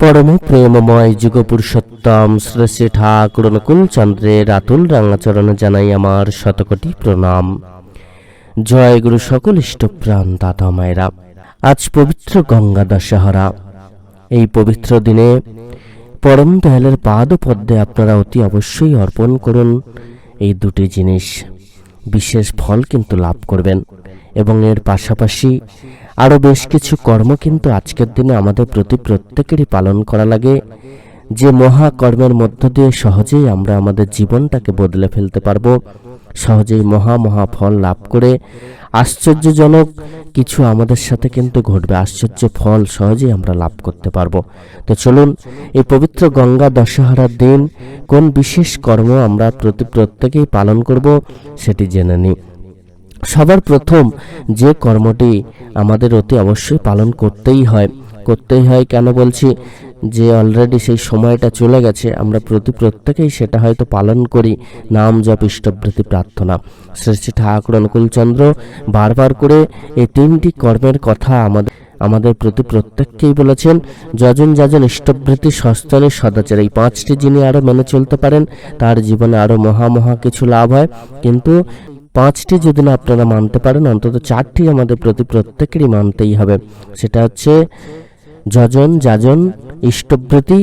পরম প্রেমময় যুগ পুরুষোত্তম শ্রী শ্রী ঠাকুর অনুকূল চন্দ্রের আতুল রাঙাচরণে জানাই আমার শতকোটি প্রণাম। জয় গুরু সকল ইষ্টপ্রাণ দাদা মায়েরা। আজ পবিত্র গঙ্গা দশহরা এই পবিত্র দিনে পরম দয়ালের পাদ পদ্মে আপনারা অতি অবশ্যই অর্পণ করুন এই দুটি জিনিস। বিশেষ ফল কিন্তু লাভ করবেন এবং এর পাশাপাশি আরও বেশ কিছু কর্ম কিন্তু আজকের দিনে আমাদের প্রতি প্রত্যেকেরই পালন করা লাগে। যে মহাকর্মের মধ্য দিয়ে সহজেই আমরা আমাদের জীবনটাকে বদলে ফেলতে পারব, সহজেই মহা মহা ফল লাভ করে আশ্চর্যজনক কিছু আমাদের সাথে কিন্তু ঘটবে, আশ্চর্য ফল সহজেই আমরা লাভ করতে পারব। তো চলুন, এই পবিত্র গঙ্গা দশহরার দিন কোন বিশেষ কর্ম আমরা প্রতি প্রত্যেকেই পালন করব সেটি জেনে নিই। সবার প্রথম যে কর্মটি আমাদের অতি অবশ্যই পালন করতেই হয়। করতেই হয় কেন বলছি? যে অলরেডি সেই সময়টা চলে গেছে, আমরা প্রতি প্রত্যেকেই সেটা হয়তো পালন করি। নাম জপ ইষ্টবৃত্তি প্রার্থনা। শ্রী ঠাকুর অনুকূলচন্দ্র বারবার করে এই তিনটি কর্মের কথা আমাদের আমাদের প্রতি প্রত্যেককেই বলেছেন। যজন যাজন ইষ্টবৃত্তি সস্তনের সদাচার। এই পাঁচটি যিনি আরও মেনে চলতে পারেন, তার জীবনে আরও মহা মহা কিছু লাভ হয়। কিন্তু পাঁচটি যদি না আপনারা মানতে পারেন, অন্তত চারটি আমাদের প্রতি প্রত্যেকেরই মানতেই হবে। সেটা হচ্ছে যজন, যাজন ইষ্টব্রতি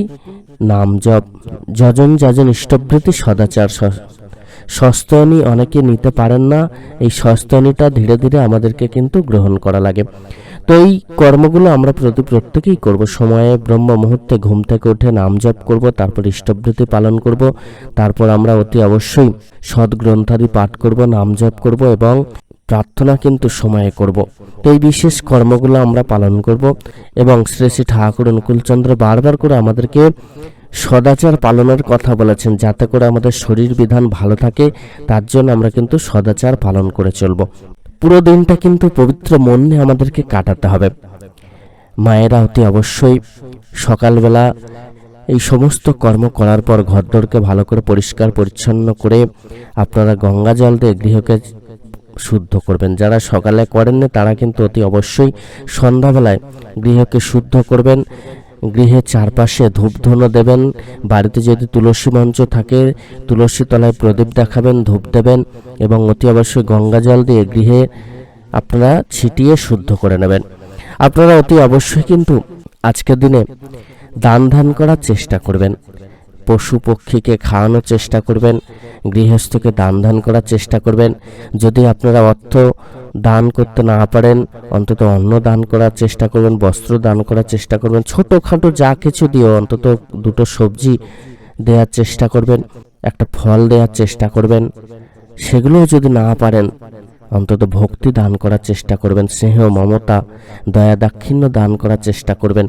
নাম জপ। যজন, যাজন ইষ্টব্রতি সদাচার সস্তনী অনেকে নিতে পারেন না। এই সস্তনীটা ধীরে ধীরে আমাদেরকে কিন্তু গ্রহণ করা লাগে। তো এই কর্মগুলো আমরা প্রতি প্রত্যেকেই করব। সময়ে, ব্রহ্ম মুহূর্তে ঘুম থেকে উঠে নাম জপ করব, তারপর ইষ্টবৃত্তি পালন করব, তারপর আমরা অতি অবশ্যই সদ্গ্রন্থাদি পাঠ করব, নাম জপ করব এবং প্রার্থনা কিন্তু সময়ে করব। এই বিশেষ কর্মগুলো আমরা পালন করব এবং শ্রী শ্রী ঠাকুর অনুকূলচন্দ্র বারবার করে আমাদেরকে সদাচার পালনের কথা বলেছেন, যাতে করে আমাদের শরীর বিধান ভালো থাকে, তার জন্য আমরা কিন্তু সদাচার পালন করে চলব। পুরো দিনটা কিন্তু পবিত্র মন নিয়ে আমাদেরকে কাটাতে হবে। মায়েরা অতি অবশ্যই সকালবেলা এই সমস্ত কর্ম করার পর ঘরদোরকে ভালো করে পরিষ্কার পরিচ্ছন্ন করে আপনারা গঙ্গা জল দিয়ে গৃহকে শুদ্ধ করবেন। যারা সকালে করেন না তারা কিন্তু অতি অবশ্যই সন্ধ্যাবেলায় গৃহকে শুদ্ধ করবেন। গৃহের চারপাশে ধূপধুনো দেবেন। বাড়িতে যদি তুলসী মঞ্চ থাকে, তুলসী তলায় প্রদীপ দেখাবেন, ধূপ দেবেন এবং অতি অবশ্যই গঙ্গা জল দিয়ে গৃহে আপনারা ছিটিয়ে শুদ্ধ করে নেবেন। আপনারা অতি অবশ্যই কিন্তু আজকের দিনে দান ধ্যান করার চেষ্টা করবেন। পশু পক্ষীকে খাওয়ানোর চেষ্টা করবেন। গৃহস্থকে দান ধ্যান করার চেষ্টা করবেন। যদি আপনারা অর্থ দান করতে না পারেন, অন্তত অন্ন দান করার চেষ্টা করবেন, বস্ত্র দান করার চেষ্টা করবেন, ছোটোখাটো যা কিছু দিও অন্তত দুটো সবজি দেওয়ার চেষ্টা করবেন, একটা ফল দেওয়ার চেষ্টা করবেন, সেগুলোও যদি না পারেন, অন্তত ভক্তি দান করার চেষ্টা করবেন, স্নেহ, মমতা, দয়া, দাক্ষিণ্য দান করার চেষ্টা করবেন।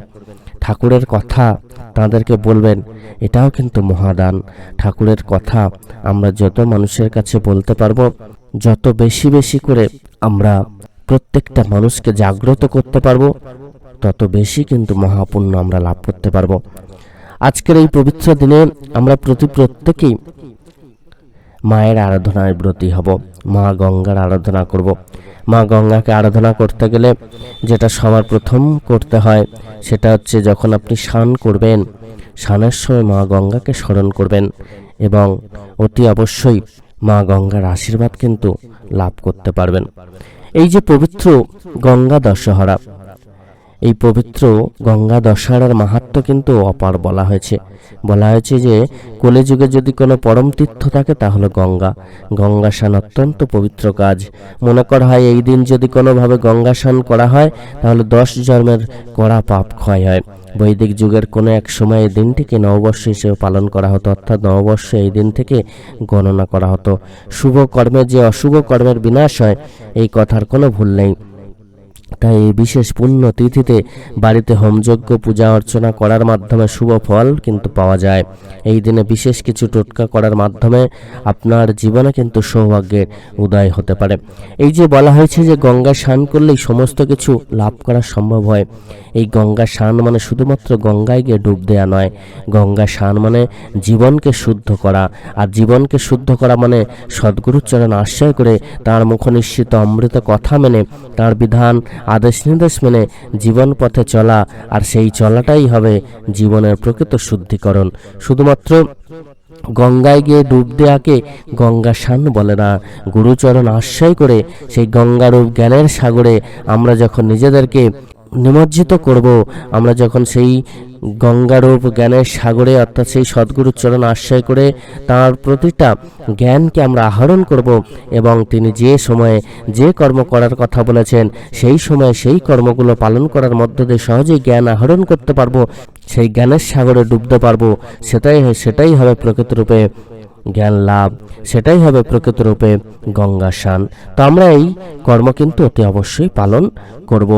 ঠাকুরের কথা তাদেরকে বলবেন, এটাও কিন্তু মহাদান। ঠাকুরের কথা আমরা যত মানুষের কাছে বলতে পারব যত বেশি বেশি করে আমরা প্রত্যেকটা মানুষকে জাগ্রত করতে পারব, তত বেশি কিন্তু মহাপুণ্য আমরা লাভ করতে পারব। আজকের এই পবিত্র দিনে আমরা প্রতি প্রত্যেকেই মায়ের আরাধনায় ব্রতী হব, মা গঙ্গার আরাধনা করব। মা গঙ্গাকে আরাধনা করতে গেলে যেটা সবার প্রথম করতে হয়, সেটা হচ্ছে যখন আপনি স্নান করবেন, স্নানের সময় মা গঙ্গাকে স্মরণ করবেন এবং অতি অবশ্যই মা গঙ্গার আশীর্বাদ কিন্তু লাভ করতে পারবেন। এই যে পবিত্র গঙ্গা দশহরা এই পবিত্র গঙ্গা দশহরার মাহাত্ম কিন্তু অপার বলা হয়েছে। বলা হয়েছে যে, কলিযুগে যদি কোনো পরম তীর্থ থাকে তাহলে গঙ্গা। গঙ্গা স্নান অত্যন্ত পবিত্র কাজ। মনে করা হয়, এই দিন যদি কোনোভাবে গঙ্গা স্নান করা হয়, তাহলে দশ জন্মের কড়া পাপ ক্ষয় হয়। বৈদিক যুগের কোনো এক সময় এই দিনটিকে নববর্ষ হিসেবে পালন করা হতো, অর্থাৎ নববর্ষ এই দিন থেকে গণনা করা হতো। শুভ কর্মে যে অশুভ কর্মের বিনাশ হয়, এই কথার কোনো ভুল নেই। তাই এই বিশেষ পুণ্য তিথিতে বাড়িতে হোমযজ্ঞ, পূজা অর্চনা করার মাধ্যমে শুভ ফল কিন্তু পাওয়া যায়। এই দিনে বিশেষ কিছু টোটকা করার মাধ্যমে আপনার জীবনে কিন্তু সৌভাগ্যের উদয় হতে পারে। এই যে বলা হয়েছে যে গঙ্গা স্নান করলেই সমস্ত কিছু লাভ করা সম্ভব হয়। এই গঙ্গা স্নান মানে শুধুমাত্র গঙ্গায় গিয়ে ডুব দেওয়া নয়। গঙ্গা স্নান মানে জীবনকে শুদ্ধ করা। আর জীবনকে শুদ্ধ করা মানে সদ্গুরুচরণ আশ্রয় করে তার মুখনিশ্চিত অমৃত কথা মেনে তার বিধান আদেশ নির্দেশ মেনে জীবন পথে চলা, আর সেই চলাটাই হবে জীবনের প্রকৃত শুদ্ধিকরণ। শুধুমাত্র গঙ্গায় গিয়ে ডুব দেয়াকে গঙ্গা সান বলে না, গুরুচরণ আশ্রয় করে সেই গঙ্গারূপ জ্ঞানের সাগরে আমরা যখন নিজেদেরকে নিমজ্জিত করব, আমরা যখন সেই গঙ্গারূপ জ্ঞানের সাগরে, অর্থাৎ সেই সদ্গুরুর চরণ আশ্রয় করে তার প্রতিটা জ্ঞানকে আমরা আহরণ করব এবং তিনি যে সময়ে যে কর্ম করার কথা বলেছেন, সেই সময়ে সেই কর্মগুলো পালন করার মধ্য দিয়ে সহজেই জ্ঞান আহরণ করতে পারব, সেই জ্ঞানের সাগরে ডুবতে পারব। সেটাই সেটাই হবে প্রকৃতরূপে জ্ঞান লাভ, সেটাই হবে প্রকৃতরূপে গঙ্গা স্নান। তো আমরা এই কর্ম কিন্তু অতি অবশ্যই পালন করব।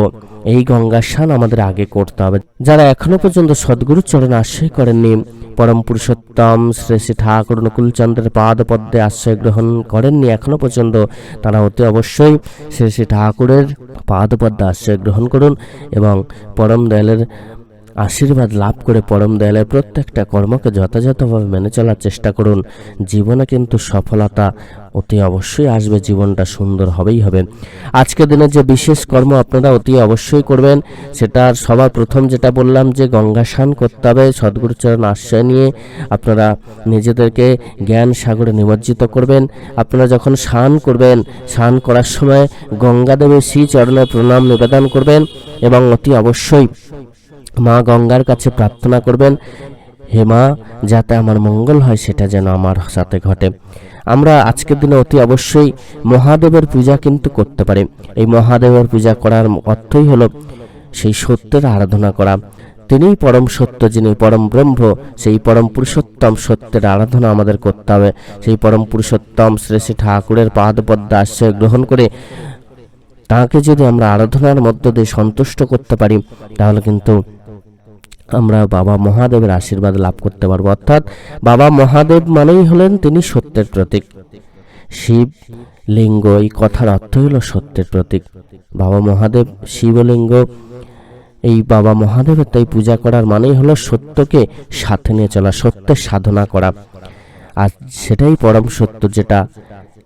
এই গঙ্গা স্নান আমাদের আগে করতে হবে। যারা এখনও পর্যন্ত সদ্গুরুর চরণে আশ্রয় করেননি, পরম পুরুষোত্তম শ্রী শ্রী ঠাকুর নকুলচন্দ্রের পাদ পদ্মে আশ্রয় গ্রহণ করেননি এখনও পর্যন্ত, তারা অতি অবশ্যই শ্রী শ্রী ঠাকুরের পাদ পদ্মে আশ্রয় গ্রহণ করুন এবং পরম দয়ালের আশীর্বাদ লাভ করে পরম দয়ালের প্রত্যেকটা কর্মকে যথাযথভাবে মেনে চলার চেষ্টা করুন। জীবনে কিন্তু সফলতা অতি অবশ্যই আসবে, জীবনটা সুন্দর হবেই হবে। আজকের দিনে যে বিশেষ কর্ম আপনারা অতি অবশ্যই করবেন সেটার সবার প্রথম যেটা বললাম যে গঙ্গা স্নান করতে হবে সদ্গুরুচরণ আশ্রয় নিয়ে আপনারা নিজেদেরকে জ্ঞান সাগরে নিমজ্জিত করবেন। আপনারা যখন স্নান করবেন, স্নান করার সময় গঙ্গাদেবের শ্রী চরণে প্রণাম নিবেদন করবেন এবং অতি অবশ্যই মা গঙ্গার কাছে প্রার্থনা করবেন, হে মা, যাতে আমার মঙ্গল হয় সেটা যেন আমার সাথে ঘটে। আমরা আজকের দিনে অতি অবশ্যই মহাদেবের পূজা কিন্তু করতে পারি। এই মহাদেবের পূজা করার অর্থই হলো সেই সত্যের আরাধনা করা। তিনিই পরম সত্য, যিনি পরম ব্রহ্ম, সেই পরম পুরুষোত্তম সত্যের আরাধনা আমাদের করতে হবে। সেই পরম পুরুষোত্তম শ্রী শ্রী ঠাকুরের পাদপদ্ম আশ্রয় গ্রহণ করে তাকে যদি আমরা আরাধনার মধ্য দিয়ে সন্তুষ্ট করতে পারি, তাহলে কিন্তু আমরা বাবা মহাদেবের আশীর্বাদ লাভ করতে পারব। অর্থাৎ বাবা মহাদেব মানেই হলেন তিনি সত্যের প্রতীক। শিব, লিঙ্গ এই কথার অর্থ হল সত্যের প্রতীক। বাবা মহাদেব শিবলিঙ্গ এই বাবা মহাদেবের তাই পূজা করার মানেই হলো সত্যকে সাথে নিয়ে চলা, সত্যের সাধনা করা। আর সেটাই পরম সত্য যেটা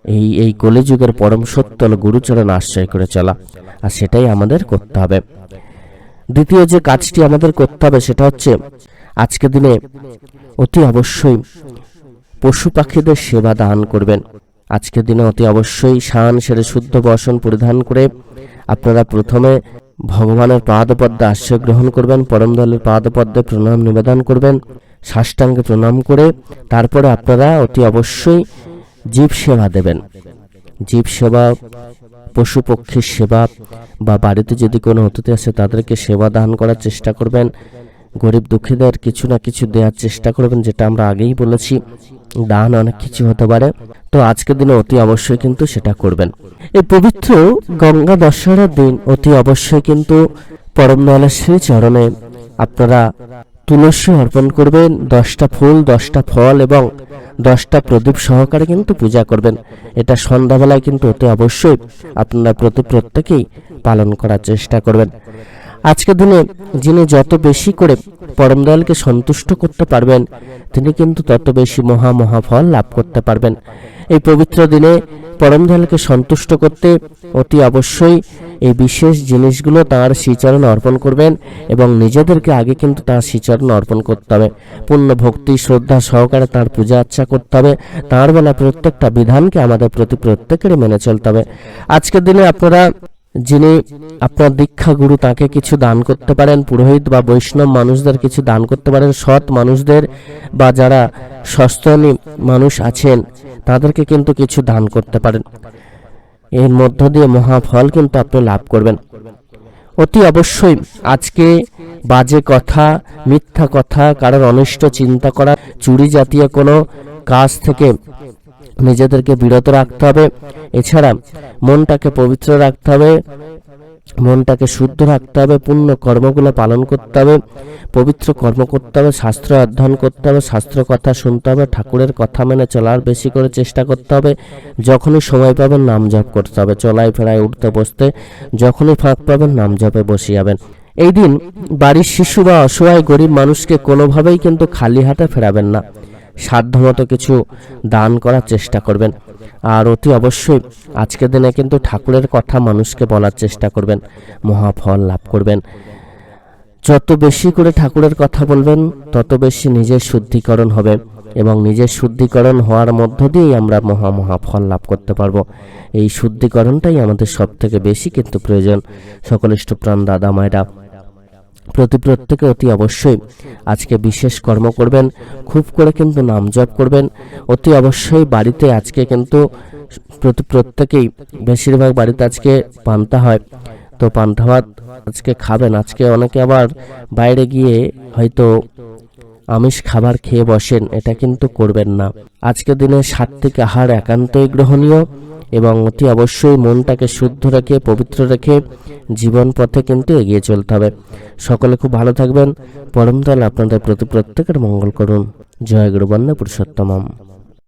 এই এই কলিযুগের পরম সত্য হলো গুরুচরণ আশ্রয় করে চলা। আর সেটাই আমাদের করতে হবে। দ্বিতীয় যে কাজটি আমাদের করতে হবে সেটা হচ্ছে আজকের দিনে অতি অবশ্যই পশু পাখিদের সেবা দান করবেন। আজকের দিনে অতি অবশ্যই শান, সেরে শুদ্ধ বসন পরিধান করে আপনারা প্রথমে ভগবানের পাদপদ্মে আশ্রয় গ্রহণ করবেন পরম দলের পাদপদ্মে প্রণাম নিবেদন করবেন, সাষ্টাঙ্গে প্রণাম করে তারপরে আপনারা অতি অবশ্যই জীব সেবা দেবেন। জীব সেবা পশু পক্ষীর সেবা বা বাড়িতে যদি কোনো অতিথি আসে, তাদেরকে সেবা দান করার চেষ্টা করবেন। গরিব দুঃখীদের কিছু না কিছু দেওয়ার চেষ্টা করবেন, যেটা আমরা আগেই বলেছি। দান অনেক কিছু হতে পারে। তো আজকের দিনে অতি অবশ্যই কিন্তু সেটা করবেন। এই পবিত্র গঙ্গা দশহরার দিন অতি অবশ্যই কিন্তু পরম দয়ালের শ্রী চরণে আপনারা তুলসী অর্পণ করবেন, দশটা ফুল, দশটা ফল এবং দশটা প্রদীপ সহকারে কিন্তু পূজা করবেন। এটা সন্ধ্যাবেলায় কিন্তু অতি অবশ্যই আপনারা প্রতি প্রত্যেকেই পালন করার চেষ্টা করবেন। আজকের দিনে যিনি যত বেশি করে পরম দয়ালকে সন্তুষ্ট করতে পারবেন, তিনি কিন্তু তত বেশি মহা মহা ফল লাভ করতে পারবেন। এই পবিত্র দিনে পরম দয়ালকে সন্তুষ্ট করতে অতি অবশ্যই এই বিশেষ জিনিসগুলো তার শ্রীচরণ অর্পণ করবেন এবং নিজেদেরকে আগে কিন্তু তার শ্রীচরণ অর্পণ করতে হবে। পূর্ণ ভক্তি, শ্রদ্ধা সহকারে তার পূজা আর্চা করতে হবে। তাঁর বেলা প্রত্যেকটা বিধানকে আমাদের প্রতি প্রত্যেকেরই মেনে চলতে হবে। আজকের দিনে আপনারা যিনি আপনার দীক্ষা গুরু, তাকে কিছু দান করতে পারেন, পুরোহিত বা বৈষ্ণব মানুষদের কিছু দান করতে পারেন, সৎ মানুষদের বা যারা সস্তনী মানুষ আছেন তাদেরকে কিন্তু কিছু দান করতে পারেন। এর মধ্য দিয়ে মহাফল কিন্তু আপনি লাভ করবেন। অতি অবশ্যই আজকে বাজে কথা, মিথ্যা কথা, কারোর অনিষ্ট চিন্তা করা, চুরি জাতীয় কোনো কাজ থেকে নিজেদেরকে বিরত রাখতে হবে। এছাড়া মনটাকে পবিত্র রাখতে হবে। মনটাকে শুদ্ধ রাখতে হবে, পূর্ণ কর্মগুলো পালন করতে হবে, পবিত্র কর্ম করতে হবে, শাস্ত্র অধ্যয়ন করতে হবে, শাস্ত্র কথা শুনতে হবে, ঠাকুরের কথা মেনে চলার বেশি করে চেষ্টা করতে হবে, যখনই সময় পাবেন নাম জপ করতে হবে, চলাই ফেরায় উঠতে বসতে যখনই ফাঁক পাবেন নাম জপে বসে যাবেন। এই দিন বাড়ির শিশু বা অসহায় গরিব মানুষকে কোনোভাবেই কিন্তু খালি হাতে ফেরাবেন না। সাধ্যমতো কিছু দান করার চেষ্টা করবেন। আর অতি অবশ্যই আজকের দিনে কিন্তু ঠাকুরের কথা মানুষকে বলার চেষ্টা করবেন মহাফল লাভ করবেন। যত বেশি করে ঠাকুরের কথা বলবেন, তত বেশি নিজের শুদ্ধিকরণ হবে এবং নিজের শুদ্ধিকরণ হওয়ার মধ্য দিয়েই আমরা মহা মহা ফল লাভ করতে পারব। এই শুদ্ধিকরণটাই আমাদের সব থেকে বেশি কিন্তু প্রয়োজন। সকল ইষ্টপ্রাণ দাদা মায়েরা প্রতি প্রত্যেকে অতি অবশ্যই। আজকে বিশেষ কর্ম করবেন, খুব করে কিন্তু নাম জপ করবেন, অতি অবশ্যই বাড়িতে আজকে কিন্তু প্রতি প্রত্যেকেই বেশিরভাগ বাড়িতে আজকে পান্তা হয়। তো পান্তা ভাত আজকে খাবেন, আজকে অনেকে আবার বাইরে গিয়ে হয়তো আমিষ খাবার খেয়ে বসেন, এটা কিন্তু করবেন না। আজকের দিনে সাত্বিক আহার একান্তই গ্রহণীয়। এবং অতি অবশ্যই মনটাকে শুদ্ধ রেখে, পবিত্র রেখে জীবন পথে কিন্তু এগিয়ে চলতে হবে। সকলে খুব ভালো থাকবেন। পরমদল আপনাদের প্রতি প্রত্যেকের মঙ্গল করুন। জয় গুরুবন্ধ পুরুষোত্তম